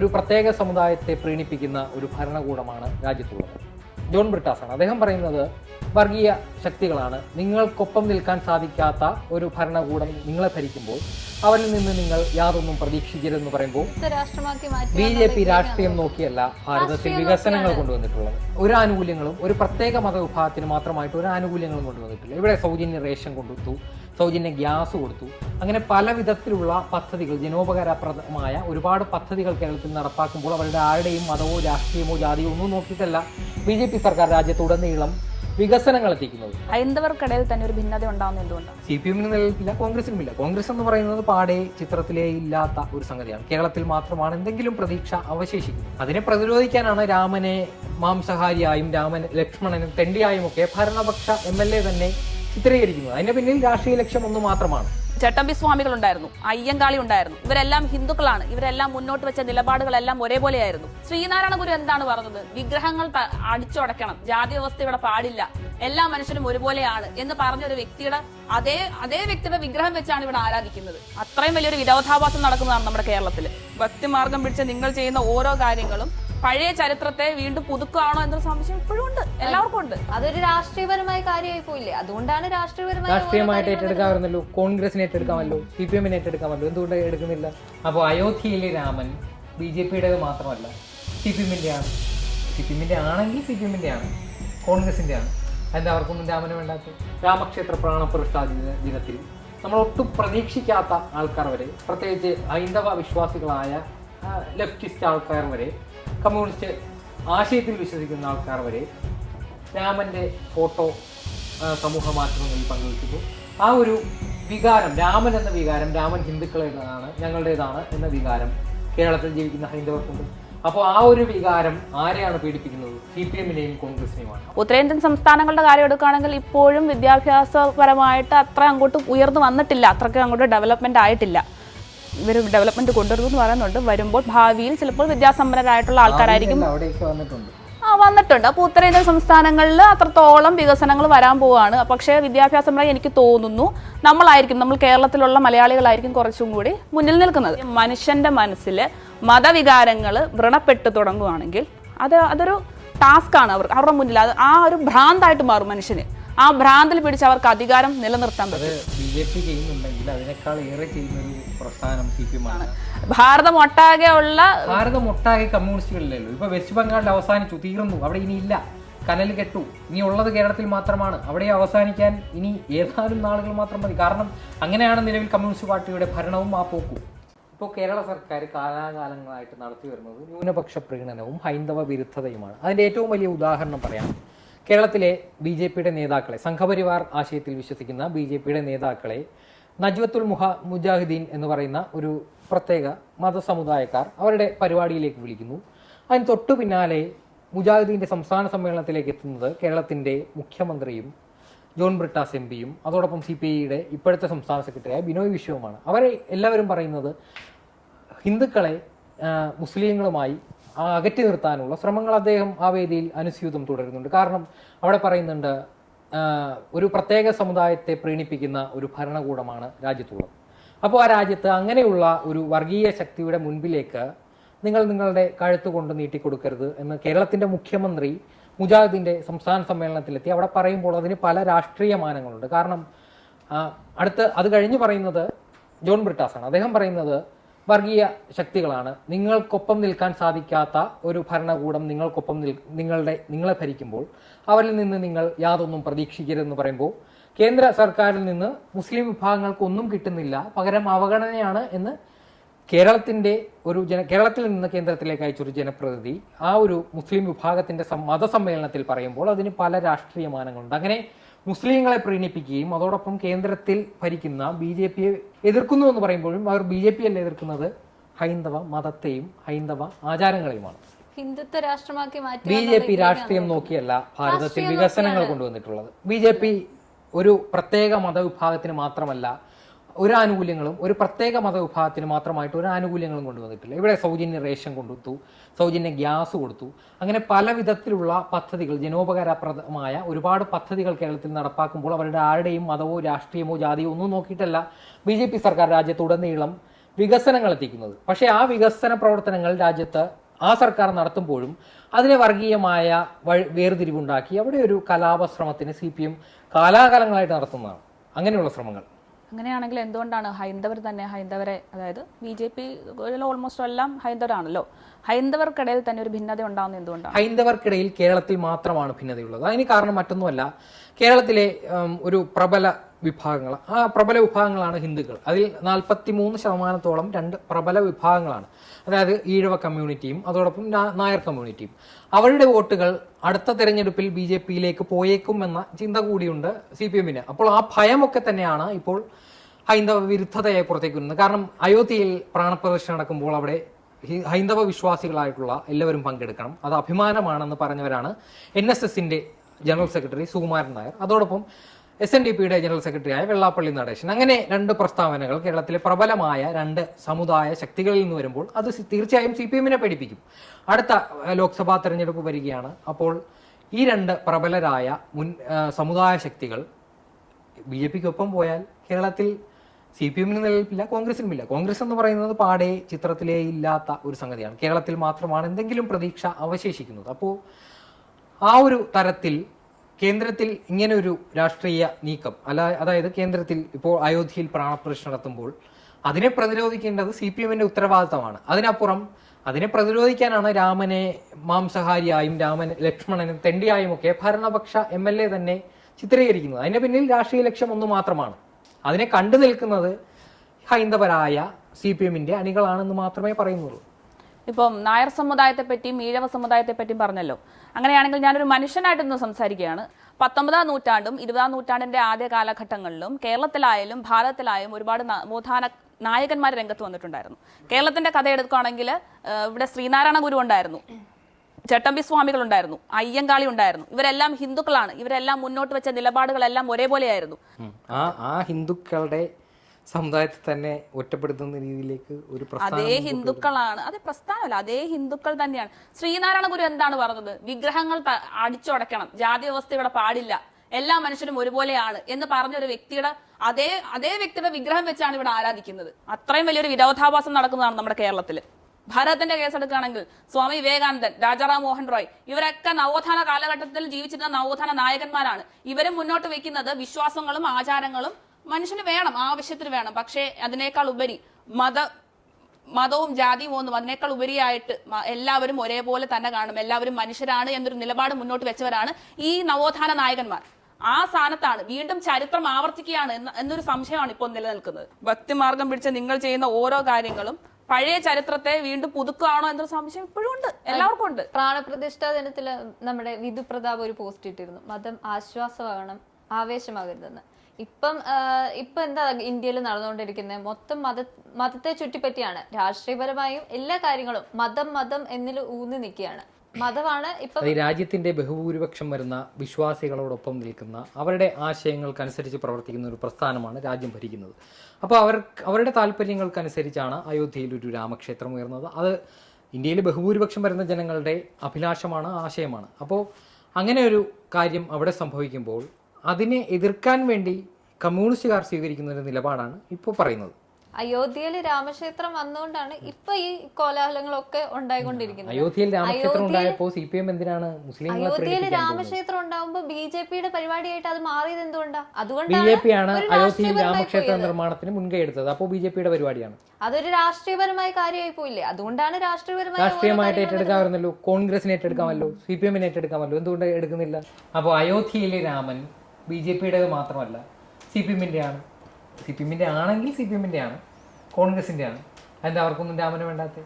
ഒരു പ്രത്യേക സമുദായത്തെ പ്രീണിപ്പിക്കുന്ന ഒരു ഭരണകൂടമാണ് രാജ്യത്തുള്ളത്. ജോൺ ബ്രിട്ടാസ് ആണ് അദ്ദേഹം പറയുന്നത് വർഗീയ ശക്തികളാണ്. നിങ്ങൾക്കൊപ്പം നിൽക്കാൻ സാധിക്കാത്ത ഒരു ഭരണകൂടം നിങ്ങളെ ഭരിക്കുമ്പോൾ അവരിൽ നിന്ന് നിങ്ങൾ യാതൊന്നും പ്രതീക്ഷിക്കരുതെന്ന് പറയുമ്പോൾ ബി ജെ പി രാഷ്ട്രീയം നോക്കിയല്ല ഭാരതത്തിൽ വികസനങ്ങൾ കൊണ്ടുവന്നിട്ടുള്ളത്. ഒരു ആനുകൂല്യങ്ങളും ഒരു പ്രത്യേക മതവിഭാഗത്തിന് മാത്രമായിട്ട് ഒരു ആനുകൂല്യങ്ങളും കൊണ്ടുവന്നിട്ടില്ല. ഇവിടെ സൗജന്യ റേഷൻ കൊടുത്തു സൗജന്യ ഗ്യാസ് കൊടുത്തു. അങ്ങനെ പല വിധത്തിലുള്ള പദ്ധതികൾ ജനോപകാരപ്രദമായ ഒരുപാട് പദ്ധതികൾ കേരളത്തിൽ നടപ്പാക്കുമ്പോൾ അവരുടെ ആരുടെയും മതമോ രാഷ്ട്രീയമോ ജാതിയോ ഒന്നും നോക്കിയിട്ടല്ല ബി ജെ പി സർക്കാർ രാജ്യത്തുടനീളം വികസനങ്ങൾ എത്തിക്കുന്നത്. ഹൈന്ദവർക്കിടയിൽ തന്നെ ഒരു ഭിന്നത ഉണ്ടാകുന്ന എന്തുകൊണ്ടാണ്? സി പി എമ്മിന് നിലനിൽപ്പില്ല കോൺഗ്രസിനും ഇല്ല. കോൺഗ്രസ് എന്ന് പറയുന്നത് പാടെ ചിത്രത്തിലേ ഇല്ലാത്ത ഒരു സംഗതിയാണ്. കേരളത്തിൽ മാത്രമാണ് എന്തെങ്കിലും പ്രതീക്ഷ അവശേഷിക്കുന്നത്. അതിനെ പ്രതിരോധിക്കാനാണ് രാമനെ മാംസഹാരിയായും രാമൻ ലക്ഷ്മണനും തെണ്ടിയായും ഒക്കെ ഭരണപക്ഷ എം എൽ എ തന്നെ ചിത്രീകരിക്കുന്നത് അതിന്റെ പിന്നിൽ രാഷ്ട്രീയ ലക്ഷ്യം ഒന്ന് മാത്രമാണ്. ചട്ടമ്പി സ്വാമികൾ ഉണ്ടായിരുന്നു അയ്യങ്കാളി ഉണ്ടായിരുന്നു. ഇവരെല്ലാം ഹിന്ദുക്കളാണ്. ഇവരെല്ലാം മുന്നോട്ട് വെച്ച നിലപാടുകളെല്ലാം ഒരേപോലെയായിരുന്നു. ശ്രീനാരായണ ഗുരു എന്താണ് പറഞ്ഞത്? വിഗ്രഹങ്ങൾ അടിച്ചുടക്കണം ജാതി വ്യവസ്ഥ ഇവിടെ പാടില്ല. എല്ലാ മനുഷ്യരും ഒരുപോലെയാണ് എന്ന് പറഞ്ഞ ഒരു വ്യക്തിയുടെ അതേ അതേ വ്യക്തിയുടെ വിഗ്രഹം വെച്ചാണ് ഇവിടെ ആരാധിക്കുന്നത്. അത്രയും വലിയൊരു വിരോധാഭാസം നടക്കുന്നതാണ് നമ്മുടെ കേരളത്തിൽ ഭക്തിമാർഗം പിടിച്ച് നിങ്ങൾ ചെയ്യുന്ന ഓരോ കാര്യങ്ങളും പഴയ ചരിത്രത്തെ വീണ്ടും പുതുക്കുകയാണോ എന്നൊരു സംശയം ഇപ്പോഴും ഉണ്ട്. എല്ലാവർക്കും ഉണ്ട്. അതൊരു രാഷ്ട്രീയപരമായ കാര്യമായി പോയില്ലേ? അതുകൊണ്ടാണ് രാഷ്ട്രീയപരമായ രാഷ്ട്രീയമായിട്ട് ഏറ്റെടുക്കാറുണ്ടല്ലോ. ഏറ്റെടുക്കാമായിരുന്നല്ലോ കോൺഗ്രസിനെ ഏറ്റെടുക്കാമല്ലോ സി പി എമ്മിനെ ഏറ്റെടുക്കാമല്ലോ എന്തുകൊണ്ട് എടുക്കുന്നില്ല അപ്പോൾ അയോധ്യയിലെ രാമൻ ബി ജെ പിയുടേത് മാത്രമല്ല സി പി എമ്മിന്റെ ആണ് സി പി എമ്മിന്റെ ആണെങ്കിൽ സി പി എമ്മിന്റെ ആണ് കോൺഗ്രസിന്റെ ആണ് എന്താ അവർക്കൊന്നും രാമനെ വേണ്ടാത്ത രാമക്ഷേത്ര പ്രാണപ്രതിഷ്ഠ ദിന- ദിനത്തിൽ നമ്മൾ ഒട്ടും പ്രതീക്ഷിക്കാത്ത ആൾക്കാർ വരെ പ്രത്യേകിച്ച് ഹൈന്ദവ വിശ്വാസികളായ ലെഫ്റ്റിസ്റ്റ് ആൾക്കാർ വരെ കമ്മ്യൂണിസ്റ്റ് ആശയത്തിൽ വിശ്വസിക്കുന്ന ആൾക്കാർ വരെ രാമന്റെ ഫോട്ടോ സമൂഹ മാധ്യമങ്ങളിൽ പങ്കുവയ്ക്കുന്നു. ആ ഒരു വികാരം രാമൻ എന്ന വികാരം രാമൻ ഹിന്ദുക്കളുടേതാണ് ഞങ്ങളുടേതാണ് എന്ന വികാരം കേരളത്തിൽ ജീവിക്കുന്ന ഹൈന്ദവർക്കുണ്ട്. അപ്പോൾ ആ ഒരു വികാരം ആരെയാണ് പീഡിപ്പിക്കുന്നത്? C P എമ്മിനെയും കോൺഗ്രസിനെയുമാണ്. ഉത്തരേന്ത്യൻ സംസ്ഥാനങ്ങളുടെ കാര്യം എടുക്കുകയാണെങ്കിൽ ഇപ്പോഴും വിദ്യാഭ്യാസപരമായിട്ട് അത്ര അങ്ങോട്ട് ഉയർന്നു വന്നിട്ടില്ല. അത്രയ്ക്ക് അങ്ങോട്ട് ഡെവലപ്മെന്റ് ആയിട്ടില്ല. ഇവർ ഡെവലപ്മെന്റ് കൊണ്ടുവരുന്നു എന്ന് പറയുന്നുണ്ട്. വരുമ്പോൾ ഭാവിയിൽ ചിലപ്പോൾ വിദ്യാസമ്പന്നരായിട്ടുള്ള ആൾക്കാരായിരിക്കും ആ വന്നിട്ടുണ്ട്. അപ്പോൾ ഉത്തരേന്ത്യൻ സംസ്ഥാനങ്ങളിൽ അത്രത്തോളം വികസനങ്ങൾ വരാൻ പോവാണ്. പക്ഷേ വിദ്യാഭ്യാസപരമായി എനിക്ക് തോന്നുന്നു നമ്മളായിരിക്കും നമ്മൾ കേരളത്തിലുള്ള മലയാളികളായിരിക്കും കുറച്ചും കൂടി മുന്നിൽ നിൽക്കുന്നത്. മനുഷ്യന്റെ മനസ്സിൽ മതവികാരങ്ങൾ വ്രണപ്പെട്ട് തുടങ്ങുകയാണെങ്കിൽ അത് അതൊരു ടാസ്ക്കാണ് അവർ അവരുടെ മുന്നിൽ. അത് ആ ഒരു ഭ്രാന്തായിട്ട് മാറും മനുഷ്യന്. ആ ഭ്രാന്തിൽ പിടിച്ച് അവർക്ക് അധികാരം നിലനിർത്താൻ പറ്റും. ബി ജെ പി ചെയ്യുന്നുണ്ടെങ്കിൽ അതിനേക്കാൾ ഏറെ ചെയ്യുന്ന ഒരു പ്രസ്ഥാനം സി പി എം ആണ് ഭാരതം ഒട്ടാകെ ഉള്ള ഭാരതം ഒട്ടാകെ കമ്മ്യൂണിസ്റ്റുകളിലല്ലോ? ഇപ്പൊ വെസ്റ്റ് ബംഗാളിൽ അവസാനിച്ചു തീർന്നു അവിടെ ഇനി ഇല്ല. കനൽ കെട്ടു ഇനി ഉള്ളത് കേരളത്തിൽ മാത്രമാണ്. അവിടെ അവസാനിക്കാൻ ഇനി ഏതാനും നാളുകൾ മാത്രം മതി. കാരണം അങ്ങനെയാണ് നിലവിൽ കമ്മ്യൂണിസ്റ്റ് പാർട്ടിയുടെ ഭരണവും ആ പോക്കും. ഇപ്പോൾ കേരള സർക്കാർ കാലാകാലങ്ങളായിട്ട് നടത്തി വരുന്നത് ന്യൂനപക്ഷ പ്രീണനവും ഹൈന്ദവ വിരുദ്ധതയുമാണ്. അതിന്റെ ഏറ്റവും വലിയ ഉദാഹരണം പറയാം. കേരളത്തിലെ ബി ജെ പിയുടെ നേതാക്കളെ സംഘപരിവാർ ആശയത്തിൽ വിശ്വസിക്കുന്ന ബി ജെ പിയുടെ നേതാക്കളെ നജ്വത്തുൽ മുഹ മുജാഹിദീൻ എന്ന് പറയുന്ന ഒരു പ്രത്യേക മതസമുദായക്കാർ അവരുടെ പരിപാടിയിലേക്ക് വിളിക്കുന്നു. അതിന് തൊട്ടു പിന്നാലെ മുജാഹിദീന്റെ സംസ്ഥാന സമ്മേളനത്തിലേക്ക് എത്തുന്നത് കേരളത്തിന്റെ മുഖ്യമന്ത്രിയും ജോൺ ബ്രിട്ടാസ് എം പിയും അതോടൊപ്പം സി പി ഐയുടെ ഇപ്പോഴത്തെ സംസ്ഥാന സെക്രട്ടറിയായ ബിനോയ് വിശ്വവുമാണ്. അവരെ എല്ലാവരും പറയുന്നത് ഹിന്ദുക്കളെ മുസ്ലിങ്ങളുമായി അകറ്റി നിർത്താനുള്ള ശ്രമങ്ങൾ അദ്ദേഹം ആ വേദിയിൽ അനുസ്യൂതം തുടരുന്നുണ്ട്. കാരണം അവിടെ പറയുന്നുണ്ട് ഒരു പ്രത്യേക സമുദായത്തെ പ്രീണിപ്പിക്കുന്ന ഒരു ഭരണകൂടമാണ് രാജ്യത്തുള്ളത്. അപ്പോൾ ആ രാജ്യത്ത് അങ്ങനെയുള്ള ഒരു വർഗീയ ശക്തിയുടെ മുൻപിലേക്ക് നിങ്ങൾ നിങ്ങളുടെ കഴുത്ത് കൊണ്ട് നീട്ടിക്കൊടുക്കരുത് എന്ന് കേരളത്തിന്റെ മുഖ്യമന്ത്രി മുജാഹിദിന്റെ സംസ്ഥാന സമ്മേളനത്തിലെത്തി. അവിടെ പറയുമ്പോൾ അതിന് പല രാഷ്ട്രീയ മാനങ്ങളുണ്ട്. കാരണം അടുത്ത് അത് കഴിഞ്ഞ് പറയുന്നത് ജോൺ ബ്രിട്ടാസാണ്. അദ്ദേഹം പറയുന്നത് വർഗീയ ശക്തികളാണ്. നിങ്ങൾക്കൊപ്പം നിൽക്കാൻ സാധിക്കാത്ത ഒരു ഭരണകൂടം നിങ്ങൾക്കൊപ്പം നിൽ നിങ്ങളുടെ നിങ്ങളെ ഭരിക്കുമ്പോൾ അവരിൽ നിന്ന് നിങ്ങൾ യാതൊന്നും പ്രതീക്ഷിക്കരുതെന്ന് പറയുമ്പോൾ കേന്ദ്ര സർക്കാരിൽ നിന്ന് മുസ്ലിം വിഭാഗങ്ങൾക്ക് ഒന്നും കിട്ടുന്നില്ല. പകരം അവഗണനയാണ് എന്ന് കേരളത്തിന്റെ ഒരു ജന കേരളത്തിൽ നിന്ന് കേന്ദ്രത്തിലേക്ക് അയച്ചൊരു ജനപ്രതിനിധി ആ ഒരു മുസ്ലിം വിഭാഗത്തിന്റെ മതസമ്മേളനത്തിൽ പറയുമ്പോൾ അതിന് പല രാഷ്ട്രീയ മാനങ്ങളുണ്ട്. അങ്ങനെ മുസ്ലിങ്ങളെ പ്രീണിപ്പിക്കുകയും അതോടൊപ്പം കേന്ദ്രത്തിൽ ഭരിക്കുന്ന ബി ജെ പിയെ എതിർക്കുന്നു എന്ന് പറയുമ്പോഴും അവർ ബി ജെ പി അല്ല എതിർക്കുന്നത്? ഹൈന്ദവ മതത്തെയും ഹൈന്ദവ ആചാരങ്ങളെയുമാണ്. ഹിന്ദുത്വ രാഷ്ട്രമാക്കി മാറ്റി ബി ജെ പി രാഷ്ട്രീയം നോക്കിയല്ല ഭാരതത്തിൽ വികസനങ്ങൾ കൊണ്ടുവന്നിട്ടുള്ളത്. ബി ജെ പി ഒരു പ്രത്യേക മതവിഭാഗത്തിന് മാത്രമല്ല ഒരു ആനുകൂല്യങ്ങളും ഒരു പ്രത്യേക മതവിഭാഗത്തിന് മാത്രമായിട്ട് ഒരു ആനുകൂല്യങ്ങളും കൊണ്ടുവന്നിട്ടില്ല. ഇവിടെ സൗജന്യ റേഷൻ കൊടുത്തു സൗജന്യ ഗ്യാസ് കൊടുത്തു. അങ്ങനെ പല വിധത്തിലുള്ള പദ്ധതികൾ ജനോപകാരപ്രദമായ ഒരുപാട് പദ്ധതികൾ കേരളത്തിൽ നടപ്പാക്കുമ്പോൾ അവരുടെ ആരുടെയും മതമോ രാഷ്ട്രീയമോ ജാതിയോ ഒന്നും നോക്കിയിട്ടല്ല ബി ജെ പി സർക്കാർ രാജ്യത്തുടനീളം വികസനങ്ങൾ എത്തിക്കുന്നത്. പക്ഷേ ആ വികസന പ്രവർത്തനങ്ങൾ രാജ്യത്ത് ആ സർക്കാർ നടത്തുമ്പോഴും അതിനെ വർഗീയമായ വേർതിരിവുണ്ടാക്കി അവിടെ ഒരു കലാപശ്രമത്തിന് സി പി എം കാലാകാലങ്ങളായിട്ട് നടത്തുന്നതാണ്. അങ്ങനെയുള്ള ശ്രമങ്ങൾ. അങ്ങനെയാണെങ്കിൽ എന്തുകൊണ്ടാണ് ഹൈന്ദവർ തന്നെ ഹൈന്ദവരെ അതായത് ബി ജെ പി ഓൾമോസ്റ്റ് എല്ലാം ഹൈന്ദവരാണല്ലോ. ഹൈന്ദവർക്കിടയിൽ തന്നെ ഒരു ഭിന്നത ഉണ്ടാകുന്ന എന്തുകൊണ്ടാണ്? ഹൈന്ദവർക്കിടയിൽ കേരളത്തിൽ മാത്രമാണ് ഭിന്നതയുള്ളത്. അതിന് കാരണം മറ്റൊന്നുമല്ല. കേരളത്തിലെ ഒരു പ്രബല വിഭാഗങ്ങൾ. ആ പ്രബല വിഭാഗങ്ങളാണ് ഹിന്ദുക്കൾ. അതിൽ നാൽപ്പത്തി മൂന്ന് ശതമാനത്തോളം രണ്ട് പ്രബല വിഭാഗങ്ങളാണ്. അതായത് ഈഴവ കമ്മ്യൂണിറ്റിയും അതോടൊപ്പം നായർ കമ്മ്യൂണിറ്റിയും. അവരുടെ വോട്ടുകൾ അടുത്ത തെരഞ്ഞെടുപ്പിൽ ബി ജെ പിയിലേക്ക് പോയേക്കും എന്ന ചിന്ത കൂടിയുണ്ട് സി പി എമ്മിന്. അപ്പോൾ ആ ഭയമൊക്കെ തന്നെയാണ് ഇപ്പോൾ ഹൈന്ദവ വിരുദ്ധതയായി പുറത്തേക്ക് വരുന്നത്. കാരണം അയോധ്യയിൽ പ്രാണപ്രദർശനം നടക്കുമ്പോൾ അവിടെ ഹൈന്ദവ വിശ്വാസികളായിട്ടുള്ള എല്ലാവരും പങ്കെടുക്കണം. അത് അഭിമാനമാണെന്ന് പറഞ്ഞവരാണ് N S general secretary Sukumaran Nair. അതോടൊപ്പം എസ് എൻ ഡി പിയുടെ ജനറൽ സെക്രട്ടറിയായ വെള്ളാപ്പള്ളി നടേശൻ. അങ്ങനെ രണ്ട് പ്രസ്താവനകൾ കേരളത്തിലെ പ്രബലമായ രണ്ട് സമുദായ ശക്തികളിൽ നിന്ന് വരുമ്പോൾ അത് തീർച്ചയായും സി പി എമ്മിനെ പേടിപ്പിക്കും. അടുത്ത ലോക്സഭാ തെരഞ്ഞെടുപ്പ് വരികയാണ്. അപ്പോൾ ഈ രണ്ട് പ്രബലരായ മുൻ സമുദായ ശക്തികൾ ബി ജെ പിക്ക് ഒപ്പം പോയാൽ കേരളത്തിൽ സി പി എമ്മിന് നിലനിൽപ്പില്ല കോൺഗ്രസിനും ഇല്ല കോൺഗ്രസ് എന്ന് പറയുന്നത് പാടെ ചിത്രത്തിലേ ഇല്ലാത്ത ഒരു സംഗതിയാണ്. കേരളത്തിൽ മാത്രമാണ് എന്തെങ്കിലും പ്രതീക്ഷ അവശേഷിക്കുന്നത്. അപ്പോൾ ആ ഒരു തരത്തിൽ കേന്ദ്രത്തിൽ ഇങ്ങനെ ഒരു രാഷ്ട്രീയ നീക്കം അല്ല അതായത് കേന്ദ്രത്തിൽ ഇപ്പോൾ അയോധ്യയിൽ പ്രാണപ്രതിഷ്ഠ നടത്തുമ്പോൾ അതിനെ പ്രതിരോധിക്കേണ്ടത് സി പി എമ്മിന്റെ ഉത്തരവാദിത്തമാണ്. അതിനപ്പുറം അതിനെ പ്രതിരോധിക്കാനാണ് രാമനെ മാംസഹാരിയായും രാമൻ ലക്ഷ്മണനും തെണ്ടിയായും ഒക്കെ ഭരണപക്ഷ എം എൽ എ തന്നെ ചിത്രീകരിക്കുന്നത്. അതിന്റെ പിന്നിൽ രാഷ്ട്രീയ ലക്ഷ്യം ഒന്ന് മാത്രമാണ്. അതിനെ കണ്ടു നിൽക്കുന്നത് ഹൈന്ദവരായ സി പി എമ്മിന്റെ അണികളാണെന്ന് മാത്രമേ പറയുന്നുള്ളൂ. ഇപ്പം നായർ സമുദായത്തെ പറ്റിയും ഈഴവ സമുദായത്തെ പറ്റിയും പറഞ്ഞല്ലോ. അങ്ങനെയാണെങ്കിൽ ഞാനൊരു മനുഷ്യനായിട്ടൊന്ന് സംസാരിക്കുകയാണ്. പത്തൊമ്പതാം നൂറ്റാണ്ടും ഇരുപതാം നൂറ്റാണ്ടിന്റെ ആദ്യ കാലഘട്ടങ്ങളിലും കേരളത്തിലായാലും ഭാരതത്തിലായാലും ഒരുപാട് നവോത്ഥാന നായകന്മാർ രംഗത്ത് വന്നിട്ടുണ്ടായിരുന്നു. കേരളത്തിന്റെ കഥ എടുക്കുകയാണെങ്കിൽ ഇവിടെ ശ്രീനാരായണ ഗുരു ഉണ്ടായിരുന്നു. ചട്ടമ്പി സ്വാമികൾ ഉണ്ടായിരുന്നു. അയ്യങ്കാളി ഉണ്ടായിരുന്നു. ഇവരെല്ലാം ഹിന്ദുക്കളാണ്. ഇവരെല്ലാം മുന്നോട്ട് വെച്ച നിലപാടുകളെല്ലാം ഒരേപോലെയായിരുന്നു. ആ ഹിന്ദുക്കളുടെ സമുദായത്തെ തന്നെ ഒറ്റപ്പെടുത്തുന്ന രീതിയിലേക്ക് ഒരു അതേ ഹിന്ദുക്കളാണ്. അതെ പ്രസ്ഥാനമല്ല അതേ ഹിന്ദുക്കൾ തന്നെയാണ്. ശ്രീനാരായണ ഗുരു എന്താണ് പറഞ്ഞത്? വിഗ്രഹങ്ങൾ അടിച്ചുടക്കണം ജാതി വ്യവസ്ഥ ഇവിടെ പാടില്ല. എല്ലാ മനുഷ്യരും ഒരുപോലെയാണ് എന്ന് പറഞ്ഞ ഒരു വ്യക്തിയുടെ അതേ അതേ വ്യക്തിയുടെ വിഗ്രഹം വെച്ചാണ് ഇവിടെ ആരാധിക്കുന്നത്. അത്രയും വലിയൊരു വിരോധാഭാസം നടക്കുന്നതാണ് നമ്മുടെ കേരളത്തിൽ. ഭാരതത്തിന്റെ കേസെടുക്കുകയാണെങ്കിൽ സ്വാമി വിവേകാനന്ദൻ രാജാറാം മോഹൻ റോയ് ഇവരൊക്കെ നവോത്ഥാന കാലഘട്ടത്തിൽ ജീവിച്ചിരുന്ന നവോത്ഥാന നായകന്മാരാണ്. ഇവരും മുന്നോട്ട് വെക്കുന്നത് വിശ്വാസങ്ങളും ആചാരങ്ങളും മനുഷ്യന് വേണം ആവശ്യത്തിന് വേണം. പക്ഷേ അതിനേക്കാൾ ഉപരി മത മതവും ജാതിയും ഒന്നും അതിനേക്കാൾ ഉപരിയായിട്ട് എല്ലാവരും ഒരേപോലെ തന്നെ കാണും. എല്ലാവരും മനുഷ്യരാണ് എന്നൊരു നിലപാട് മുന്നോട്ട് വെച്ചവരാണ് ഈ നവോത്ഥാന നായകന്മാർ. ആ സ്ഥാനത്താണ് വീണ്ടും ചരിത്രം ആവർത്തിക്കുകയാണ് എന്ന എന്നൊരു സംശയമാണ് ഇപ്പോൾ നിലനിൽക്കുന്നത്. ഭക്തിമാർഗം പിടിച്ച നിങ്ങൾ ചെയ്യുന്ന ഓരോ കാര്യങ്ങളും പഴയ ചരിത്രത്തെ വീണ്ടും പുതുക്കുകയാണോ എന്നൊരു സംശയം ഇപ്പോഴും ഉണ്ട്. എല്ലാവർക്കും ഉണ്ട്. പ്രാണപ്രതിഷ്ഠ ദിനത്തിൽ നമ്മുടെ വിധു പ്രതാപ് ഒരു പോസ്റ്റ് ഇട്ടിരുന്നു. മതം ആശ്വാസമാകണം ആവേശമാകരുതെന്ന്. ഇപ്പം ഇപ്പം എന്താ ഇന്ത്യയിൽ നടന്നുകൊണ്ടിരിക്കുന്നത്? മൊത്തം മത മതത്തെ ചുറ്റിപ്പറ്റിയാണ്. രാഷ്ട്രീയപരമായും എല്ലാ കാര്യങ്ങളും മതം മതം എന്നിൽ ഊന്നി നിൽക്കുകയാണ്. മതമാണ് ഇപ്പം രാജ്യത്തിന്റെ ബഹുഭൂരിപക്ഷം വരുന്ന വിശ്വാസികളോടൊപ്പം നിൽക്കുന്ന അവരുടെ ആശയങ്ങൾക്കനുസരിച്ച് പ്രവർത്തിക്കുന്ന ഒരു പ്രസ്ഥാനമാണ് രാജ്യം ഭരിക്കുന്നത്. അപ്പോൾ അവർ അവരുടെ താല്പര്യങ്ങൾക്കനുസരിച്ചാണ് അയോധ്യയിൽ ഒരു രാമക്ഷേത്രം ഉയർന്നത്. അത് ഇന്ത്യയിൽ ബഹുഭൂരിപക്ഷം വരുന്ന ജനങ്ങളുടെ അഭിലാഷമാണ് ആശയമാണ്. അപ്പോൾ അങ്ങനെ ഒരു കാര്യം അവിടെ സംഭവിക്കുമ്പോൾ അതിനെ എതിർക്കാൻ വേണ്ടി കമ്മ്യൂണിസ്റ്റുകാർ സ്വീകരിക്കുന്ന ഒരു നിലപാടാണ് ഇപ്പോൾ പറയുന്നത്. അയോധ്യയിൽ രാമക്ഷേത്രം വന്നുകൊണ്ടാണ് ഇപ്പൊ ഈ കോലാഹലങ്ങളൊക്കെ ഉണ്ടായിക്കൊണ്ടിരിക്കുന്നത്. അയോധ്യയിൽ രാമക്ഷേത്രം ഉണ്ടായപ്പോൾ സി പി എം എന്തിനാണ് മുസ്ലിം അയോധ്യയിൽ രാമക്ഷേത്രം ഉണ്ടാവുമ്പോൾ ബി ജെ പിയുടെ പരിപാടിയായിട്ട് അത് മാറിയത് എന്തുകൊണ്ടാ? ബി അതുകൊണ്ടാണ് ജെ പി ആണ് അയോധ്യയിൽ രാമക്ഷേത്ര നിർമ്മാണത്തിന് മുൻകൈ എടുത്തത്. അപ്പോൾ ബി ജെ പിയുടെ പരിപാടിയാണ്. അതൊരു രാഷ്ട്രീയപരമായ കാര്യമായി പോയില്ലേ? അതുകൊണ്ടാണ് രാഷ്ട്രീയപരമായ രാഷ്ട്രീയമായിട്ട് ഏറ്റെടുക്കാമായിരുന്നല്ലോ കോൺഗ്രസിനെ ഏറ്റെടുക്കാമല്ലോ സി പി എമ്മിനെ ഏറ്റെടുക്കാമല്ലോ എന്തുകൊണ്ട് എടുക്കുന്നില്ല? അപ്പോൾ അയോധ്യയിലെ രാമൻ ബി ജെ പിയുടേത് മാത്രമല്ല സി പി എമ്മിന്റെ ആണ് സി പി എമ്മിന്റെ ആണെങ്കിൽ സി പി എമ്മിന്റെ ആണ് കോൺഗ്രസിന്റെ ആണ് അതിന്റെ അവർക്കൊന്നും രാമന് വേണ്ടാത്ത?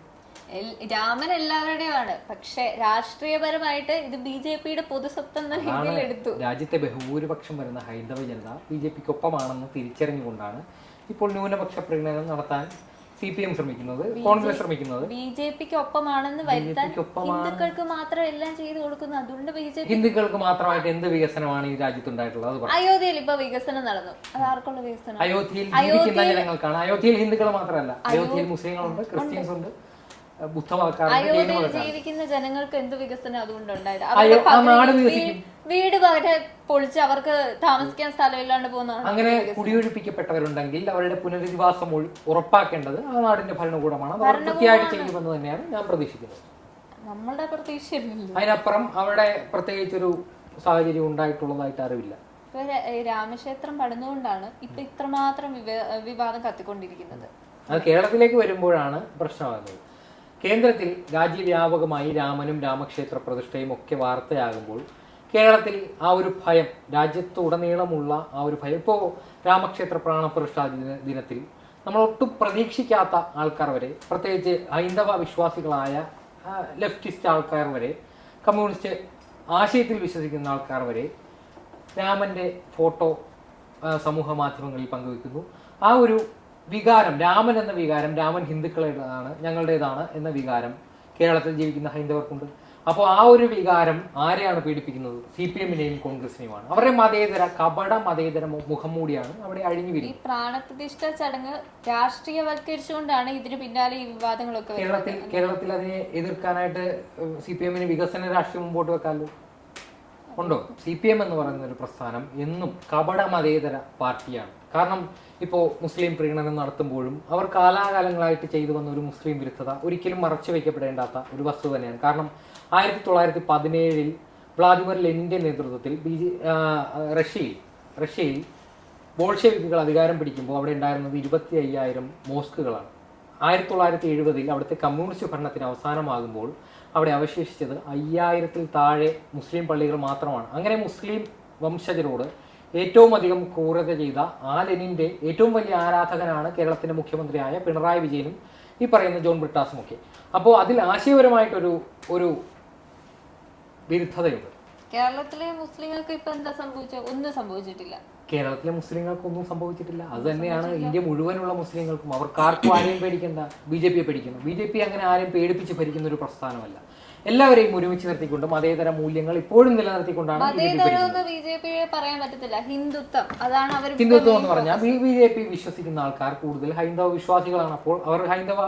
രാമൻ എല്ലാവരുടെയും ആണ് പക്ഷെ രാഷ്ട്രീയപരമായിട്ട് ഇത് ബി ജെ പിയുടെ പൊതുസ്വത്വം രീതിയിൽ എടുത്തു. രാജ്യത്തെ ബഹുഭൂരിപക്ഷം വരുന്ന ഹൈന്ദവ ജനത ബി ജെ പിക്ക് ഒപ്പമാണെന്ന് തിരിച്ചറിഞ്ഞുകൊണ്ടാണ് ഇപ്പോൾ ന്യൂനപക്ഷ പ്രകടനം നടത്താൻ സി പി എം ശ്രമിക്കുന്നത് കോൺഗ്രസ് ശ്രമിക്കുന്നത്. ബി ജെ പിക്ക് ഒപ്പമാണെന്ന് വരുത്താൻ. ഹിന്ദുക്കൾക്ക് മാത്രം എല്ലാം ചെയ്തു കൊടുക്കുന്നു അതുകൊണ്ട് ബി ജെ പി ഹിന്ദുക്കൾക്ക് മാത്രമായിട്ട് എന്ത് വികസനമാണ് ഈ രാജ്യത്തുണ്ടായിട്ടുള്ളത്? അത് പറ. അയോധ്യയിൽ ഇപ്പൊ വികസനം നടന്നു. അത് ആർക്കുള്ള വികസനം അയോധ്യയിൽ ജീവിക്കുന്ന ജനങ്ങൾക്കാണ്. അയോധ്യയിൽ ഹിന്ദുക്കൾ മാത്രമല്ല. അയോധ്യയിൽ മുസ്ലിങ്ങളുണ്ട് ക്രിസ്ത്യൻസ് ഉണ്ട്. അയോധ്യയിൽ ജീവിക്കുന്ന ജനങ്ങൾക്ക് എന്ത് വികസനം അതുകൊണ്ട് ഉണ്ടായത് അവരുടെ ആ നാട് പകുതി വികസിക്കും. വീ- വീട് വരെ പൊളിച്ച് അവർക്ക് താമസിക്കാൻ സ്ഥലമില്ലാണ്ട് പോകുന്ന അങ്ങനെ കുടിയൊഴിപ്പിക്കപ്പെട്ടവരുണ്ടെങ്കിൽ അവരുടെ പുനരധിവാസം ഉറപ്പാക്കേണ്ടത് ആ നാടിന്റെ ഭരണകൂടമാണ്. അവർ ചെയ്യുമെന്ന് തന്നെയാണ് ഞാൻ പ്രതീക്ഷിക്കുന്നത്. നമ്മളുടെ പ്രതീക്ഷയില്ലല്ലോ. അതിനപ്പുറം അവിടെ പ്രത്യേകിച്ചൊരു സാഹചര്യം ഉണ്ടായിട്ടുള്ളതായിട്ട് അറിവില്ല. രാമക്ഷേത്രം പടുന്നുകൊണ്ടാണ് ഇപ്പൊ ഇത്രമാത്രം വിവാദം കത്തിക്കൊണ്ടിരിക്കുന്നത്. അത് കേരളത്തിലേക്ക് വരുമ്പോഴാണ് പ്രശ്നമാകുന്നത്. കേന്ദ്രത്തിൽ രാജ്യവ്യാപകമായി രാമനും രാമക്ഷേത്ര പ്രതിഷ്ഠയും ഒക്കെ വാർത്തയാകുമ്പോൾ കേരളത്തിൽ ആ ഒരു ഭയം രാജ്യത്തുടനീളമുള്ള ആ ഒരു ഭയം. ഇപ്പോൾ രാമക്ഷേത്ര പ്രാണപ്രതിഷ്ഠാ ദിന- ദിനത്തിൽ നമ്മൾ ഒട്ടും പ്രതീക്ഷിക്കാത്ത ആൾക്കാർ വരെ പ്രത്യേകിച്ച് ഹൈന്ദവ വിശ്വാസികളായ ലെഫ്റ്റിസ്റ്റ് ആൾക്കാർ വരെ കമ്മ്യൂണിസ്റ്റ് ആശയത്തിൽ വിശ്വസിക്കുന്ന ആൾക്കാർ വരെ രാമന്റെ ഫോട്ടോ സമൂഹ മാധ്യമങ്ങളിൽ പങ്കുവെക്കുന്നു. ആ ഒരു വികാരം രാമൻ എന്ന വികാരം രാമൻ ഹിന്ദുക്കളുടേതാണ് ഞങ്ങളുടേതാണ് എന്ന വികാരം കേരളത്തിൽ ജീവിക്കുന്ന ഹൈന്ദവർക്കുണ്ട്. അപ്പോൾ ആ ഒരു വികാരം ആരെയാണ് പീഡിപ്പിക്കുന്നത്? C P എമ്മിനെയും കോൺഗ്രസിനെയുമാണ്. അവരുടെ മതേതര കപട മതേതര മു- മുഖം മൂടിയാണ് അവിടെ അഴിഞ്ഞു ഈ വരുന്നത് പ്രാണപ്രതിഷ്ഠ ചടങ്ങ് രാഷ്ട്രീയവൽക്കരിച്ചുകൊണ്ടാണ് ഇതിന് പിന്നാലെ ഈ വിവാദങ്ങളൊക്കെ വരുന്നത്. കേരളത്തിൽ കേരളത്തിൽ അതിനെ എതിർക്കാനായിട്ട് സി പി എമ്മിന് വികസന രാഷ്ട്രീയം മുമ്പോട്ട് വെക്കാമല്ലോ. ഉണ്ടോ? സി പി എം എന്ന് പറയുന്ന ഒരു പ്രസ്ഥാനം എന്നും കപട മതേതര പാർട്ടിയാണ്. കാരണം ഇപ്പോൾ മുസ്ലിം പ്രീണനം നടത്തുമ്പോഴും അവർ കാലാകാലങ്ങളായിട്ട് ചെയ്തു വന്ന ഒരു മുസ്ലിം വിരുദ്ധത ഒരിക്കലും മറച്ചു വയ്ക്കപ്പെടേണ്ടാത്ത ഒരു വസ്തു തന്നെയാണ്. കാരണം ആയിരത്തി തൊള്ളായിരത്തി പതിനേഴിൽ വ്ളാദിമിർ ലെനിന്റെ നേതൃത്വത്തിൽ ബി ജെ റഷ്യയിൽ റഷ്യയിൽ ബോൾഷെവിക്കുകൾ അധികാരം പിടിക്കുമ്പോൾ അവിടെ ഉണ്ടായിരുന്നത് ഇരുപത്തി അയ്യായിരം മോസ്കുകളാണ്. ആയിരത്തി തൊള്ളായിരത്തി എഴുപതിൽ അവിടുത്തെ കമ്മ്യൂണിസ്റ്റ് ഭരണത്തിന് അവസാനമാകുമ്പോൾ അവിടെ അവശേഷിച്ചത് അയ്യായിരത്തിൽ താഴെ മുസ്ലിം പള്ളികൾ മാത്രമാണ്. അങ്ങനെ മുസ്ലിം വംശജരോട് ഏറ്റവും അധികം ക്രൂരത ചെയ്ത ആ ഏറ്റവും വലിയ ആരാധകനാണ് കേരളത്തിന്റെ മുഖ്യമന്ത്രിയായ പിണറായി വിജയനും ഈ പറയുന്ന ജോൺ ബ്രിട്ടാസും ഒക്കെ അപ്പോൾ അതിൽ ആശയപരമായിട്ടൊരു ഒരു വിരുദ്ധതയുണ്ട്. കേരളത്തിലെ മുസ്ലിങ്ങൾക്ക് ഇപ്പൊ എന്താ സംഭവിച്ചത് ഒന്നും സംഭവിച്ചിട്ടില്ല. കേരളത്തിലെ മുസ്ലിങ്ങൾക്ക് ഒന്നും സംഭവിച്ചിട്ടില്ല. അത് തന്നെയാണ് ഇന്ത്യ മുഴുവനുള്ള മുസ്ലിങ്ങൾക്കും അവർക്ക് ആർക്കും ആരെയും പേടിക്കണ്ട. ബി ജെ പിയെ പേടിക്കണം ബി ജെ പി അങ്ങനെ ആരെയും പേടിപ്പിച്ച് ഭരിക്കുന്ന ഒരു പ്രസ്ഥാനമല്ല. എല്ലാവരെയും ഒരുമിച്ച് നിർത്തിക്കൊണ്ടും അതേതര മൂല്യങ്ങൾ ഇപ്പോഴും നിലനിർത്തിക്കൊണ്ടാണ് ഹിന്ദുത്വം. അതാണ് അവർ ഹിന്ദുത്വം എന്ന് പറഞ്ഞാൽ ബി ജെ പി വിശ്വസിക്കുന്ന ആൾക്കാർ കൂടുതൽ ഹൈന്ദവ വിശ്വാസികളാണ്. അപ്പോൾ അവർ ഹൈന്ദവ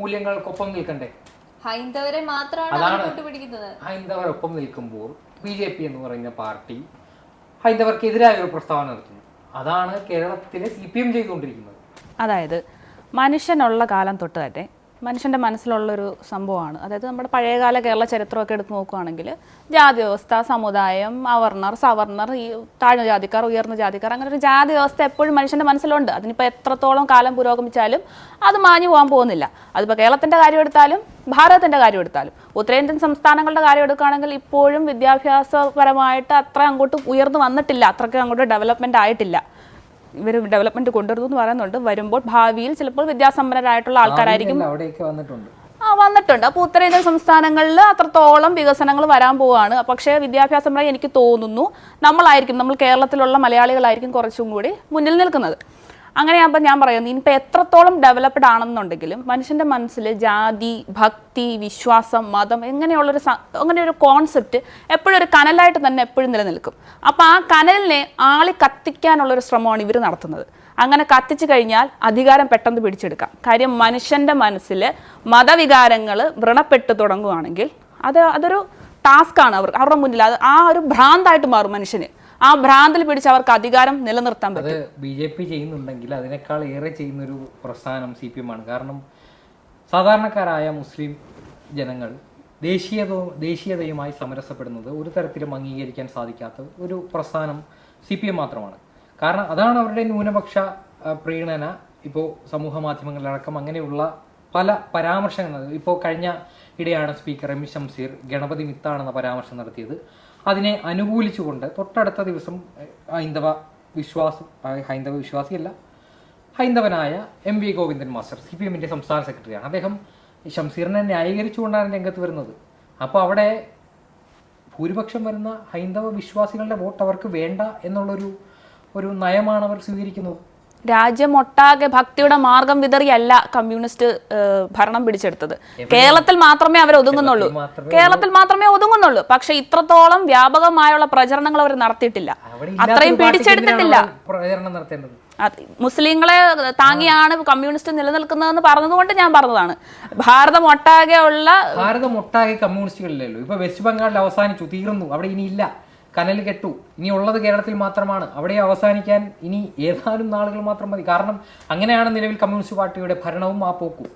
മൂല്യങ്ങൾക്കൊപ്പം നിൽക്കണ്ടേ? ഹൈന്ദവരെ മാത്രമാണ് ഹൈന്ദവരൊപ്പം നിൽക്കുമ്പോൾ ബി ജെ പി എന്ന് പറയുന്ന പാർട്ടി ഹൈന്ദവർക്കെതിരായ ഒരു പ്രസ്താവന നടത്തുന്നു. അതാണ് കേരളത്തിലെ സി പി എം ചെയ്തുകൊണ്ടിരിക്കുന്നത്. അതായത് മനുഷ്യനുള്ള കാലം തൊട്ട് തന്നെ മനുഷ്യന്റെ മനസ്സിലുള്ളൊരു സംഭവമാണ്. അതായത് നമ്മുടെ പഴയകാല കേരള ചരിത്രമൊക്കെ എടുത്ത് നോക്കുകയാണെങ്കിൽ ജാതി വ്യവസ്ഥ സമുദായം അവർണർ സവർണർ ഈ താഴ്ന്ന ജാതിക്കാർ ഉയർന്ന ജാതിക്കാർ അങ്ങനെ ഒരു ജാതി വ്യവസ്ഥ എപ്പോഴും മനുഷ്യന്റെ മനസ്സിലുണ്ട്. അതിനിപ്പോൾ എത്രത്തോളം കാലം പുരോഗമിച്ചാലും അത് മാഞ്ഞു പോകാൻ പോകുന്നില്ല. അതിപ്പോൾ കേരളത്തിന്റെ കാര്യം എടുത്താലും ഭാരതത്തിന്റെ കാര്യം എടുത്താലും. ഉത്തരേന്ത്യൻ സംസ്ഥാനങ്ങളുടെ കാര്യം എടുക്കുകയാണെങ്കിൽ ഇപ്പോഴും വിദ്യാഭ്യാസപരമായിട്ട് അത്ര അങ്ങോട്ട് ഉയർന്നു വന്നിട്ടില്ല. അത്രയ്ക്ക് അങ്ങോട്ട് ഡെവലപ്മെന്റ് ആയിട്ടില്ല. ഇവർ ഡെവലപ്മെന്റ് കൊണ്ടുവരുന്നു എന്ന് പറയുന്നുണ്ട്. വരുമ്പോൾ ഭാവിയിൽ ചിലപ്പോൾ വിദ്യാസമ്പന്നരായിട്ടുള്ള ആൾക്കാരായിരിക്കും. ആ വന്നിട്ടുണ്ട്. അപ്പോൾ ഉത്തരേന്ത്യൻ സംസ്ഥാനങ്ങളിൽ അത്രത്തോളം വികസനങ്ങൾ വരാൻ പോവാണ്. പക്ഷേ വിദ്യാഭ്യാസപരമായി എനിക്ക് തോന്നുന്നു നമ്മളായിരിക്കും നമ്മൾ കേരളത്തിലുള്ള മലയാളികളായിരിക്കും കുറച്ചും കൂടി മുന്നിൽ നിൽക്കുന്നത്. അങ്ങനെയാകുമ്പോൾ ഞാൻ പറയുന്നത് ഇനിയിപ്പോൾ എത്രത്തോളം ഡെവലപ്ഡ് ആണെന്നുണ്ടെങ്കിലും മനുഷ്യന്റെ മനസ്സിൽ ജാതി ഭക്തി വിശ്വാസം മതം എങ്ങനെയുള്ളൊരു അങ്ങനെ ഒരു കോൺസെപ്റ്റ് എപ്പോഴും ഒരു കനലായിട്ട് തന്നെ എപ്പോഴും നിലനിൽക്കും. അപ്പോൾ ആ കനലിനെ ആളി കത്തിക്കാനുള്ളൊരു ശ്രമമാണ് ഇവർ നടത്തുന്നത്. അങ്ങനെ കത്തിച്ചു കഴിഞ്ഞാൽ അധികാരം പെട്ടെന്ന് പിടിച്ചെടുക്കാം. കാര്യം മനുഷ്യന്റെ മനസ്സിൽ മതവികാരങ്ങൾ വ്രണപ്പെട്ടു തുടങ്ങുകയാണെങ്കിൽ അത് അതൊരു ടാസ്ക്കാണ് അവർ അവരുടെ മുന്നിൽ അത് ആ ഒരു ഭ്രാന്തായിട്ട് മാറും മനുഷ്യന്. ആ ഭ്രാന്തിൽ പിടിച്ച് അവർക്ക് അധികാരം നിലനിർത്താൻ പറ്റും. ബി ജെ പി ചെയ്യുന്നുണ്ടെങ്കിൽ അതിനേക്കാൾ ഏറെ ചെയ്യുന്ന ഒരു പ്രസ്ഥാനം സി പി എം ആണ്. കാരണം സാധാരണക്കാരായ മുസ്ലിം ജനങ്ങൾ ദേശീയത ദേശീയതയുമായി സമരസപ്പെടുന്നത് ഒരു തരത്തിലും അംഗീകരിക്കാൻ സാധിക്കാത്ത ഒരു പ്രസ്ഥാനം സി പി എം മാത്രമാണ്. കാരണം അതാണ് അവരുടെ ന്യൂനപക്ഷ പ്രീണന. ഇപ്പോൾ സമൂഹ മാധ്യമങ്ങളിലടക്കം അങ്ങനെയുള്ള പല പരാമർശങ്ങൾ. ഇപ്പോൾ കഴിഞ്ഞ ഇടെയാണ് സ്പീക്കർ എം. ഷംസീർ ഗണപതി മിത്താണെന്ന പരാമർശം നടത്തിയത്. അതിനെ അനുകൂലിച്ചുകൊണ്ട് തൊട്ടടുത്ത ദിവസം ഹൈന്ദവ വിശ്വാസം ഹൈന്ദവ വിശ്വാസിയല്ല ഹൈന്ദവനായ M V Govindan master C P എമ്മിന്റെ സംസ്ഥാന സെക്രട്ടറിയാണ്. അദ്ദേഹം ഷംസീറിനെ ന്യായീകരിച്ചുകൊണ്ടാണ് രംഗത്ത് വരുന്നത്. അപ്പോൾ അവിടെ ഭൂരിപക്ഷം വരുന്ന ഹൈന്ദവ വിശ്വാസികളുടെ വോട്ട് അവർക്ക് വേണ്ട എന്നുള്ളൊരു ഒരു നയമാണ് അവർ സ്വീകരിക്കുന്നത് രാജ്യം ഒട്ടാകെ ഭക്തിയുടെ മാർഗം വിതറിയല്ല കമ്മ്യൂണിസ്റ്റ് ഭരണം പിടിച്ചെടുത്തത്. കേരളത്തിൽ മാത്രമേ അവർ ഒതുങ്ങുന്നുള്ളൂ. കേരളത്തിൽ മാത്രമേ ഒതുങ്ങുന്നുള്ളൂ. പക്ഷെ ഇത്രത്തോളം വ്യാപകമായുള്ള പ്രചരണങ്ങൾ അവർ നടത്തിയിട്ടില്ല. അത്രയും പിടിച്ചെടുത്തിട്ടില്ല. മുസ്ലിങ്ങളെ താങ്ങിയാണ് കമ്മ്യൂണിസ്റ്റ് നിലനിൽക്കുന്നതെന്ന് പറഞ്ഞതുകൊണ്ട് ഞാൻ പറഞ്ഞതാണ്. ഭാരതം ഒട്ടാകെ ഉള്ള. ഭാരതം ഒട്ടാകെ കമ്മ്യൂണിസ്റ്റുകളിലല്ലോ ഇപ്പൊ വെസ്റ്റ് ബംഗാളിൽ അവസാനിച്ചു തീർന്നു. അവിടെ ഇനി ഇല്ല. കനൽ കെട്ടു. ഇനി ഉള്ളത് കേരളത്തിൽ മാത്രമാണ്. അവിടെ അവസാനിക്കാൻ ഇനി ഏതാനും നാളുകൾ മാത്രം മതി. കാരണം അങ്ങനെയാണ് നിലവിൽ കമ്മ്യൂണിസ്റ്റ് പാർട്ടിയുടെ ഭരണവും ആ പോക്കും.